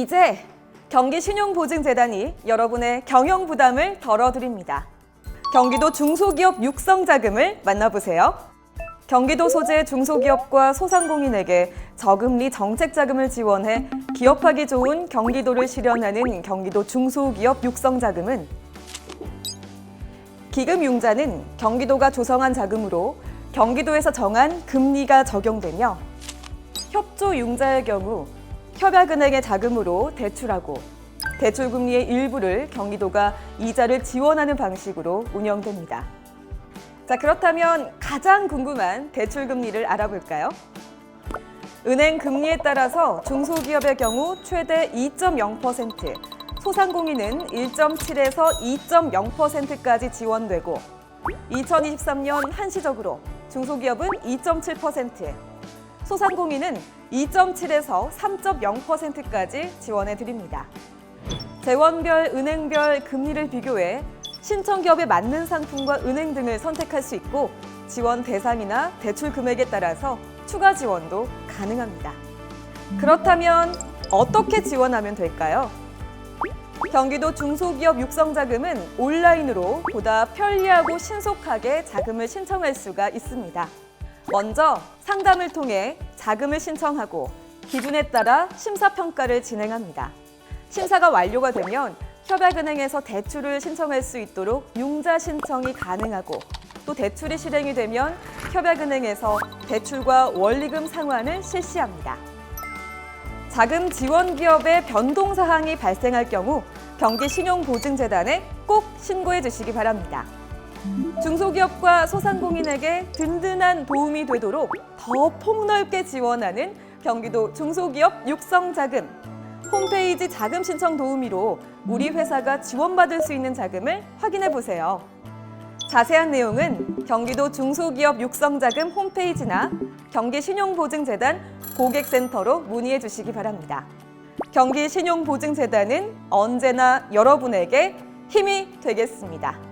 이제 경기신용보증재단이 여러분의 경영 부담을 덜어드립니다. 경기도 중소기업 육성 자금을 만나보세요. 경기도 소재 중소기업과 소상공인에게 저금리 정책 자금을 지원해 기업하기 좋은 경기도를 실현하는 경기도 중소기업 육성 자금은 기금 융자는 경기도가 조성한 자금으로 경기도에서 정한 금리가 적용되며 협조 융자의 경우 협약은행의 자금으로 대출하고 대출 금리의 일부를 경기도가 이자를 지원하는 방식으로 운영됩니다. 자, 그렇다면 가장 궁금한 대출 금리를 알아볼까요? 은행 금리에 따라서 중소기업의 경우 최대 2.0%, 소상공인은 1.7에서 2.0%까지 지원되고 2023년 한시적으로 중소기업은 2.7%, 소상공인은 2.7에서 3.0%까지 지원해 드립니다. 재원별, 은행별 금리를 비교해 신청 기업에 맞는 상품과 은행 등을 선택할 수 있고 지원 대상이나 대출 금액에 따라서 추가 지원도 가능합니다. 그렇다면 어떻게 지원하면 될까요? 경기도 중소기업 육성자금은 온라인으로 보다 편리하고 신속하게 자금을 신청할 수가 있습니다. 먼저 상담을 통해 자금을 신청하고 기준에 따라 심사평가를 진행합니다. 심사가 완료가 되면 협약은행에서 대출을 신청할 수 있도록 융자 신청이 가능하고 또 대출이 실행이 되면 협약은행에서 대출과 원리금 상환을 실시합니다. 자금 지원 기업의 변동 사항이 발생할 경우 경기신용보증재단에 꼭 신고해 주시기 바랍니다. 중소기업과 소상공인에게 든든한 도움이 되도록 더 폭넓게 지원하는 경기도 중소기업 육성자금 홈페이지 자금 신청 도우미로 우리 회사가 지원받을 수 있는 자금을 확인해 보세요. 자세한 내용은 경기도 중소기업 육성자금 홈페이지나 경기신용보증재단 고객센터로 문의해 주시기 바랍니다. 경기신용보증재단은 언제나 여러분에게 힘이 되겠습니다.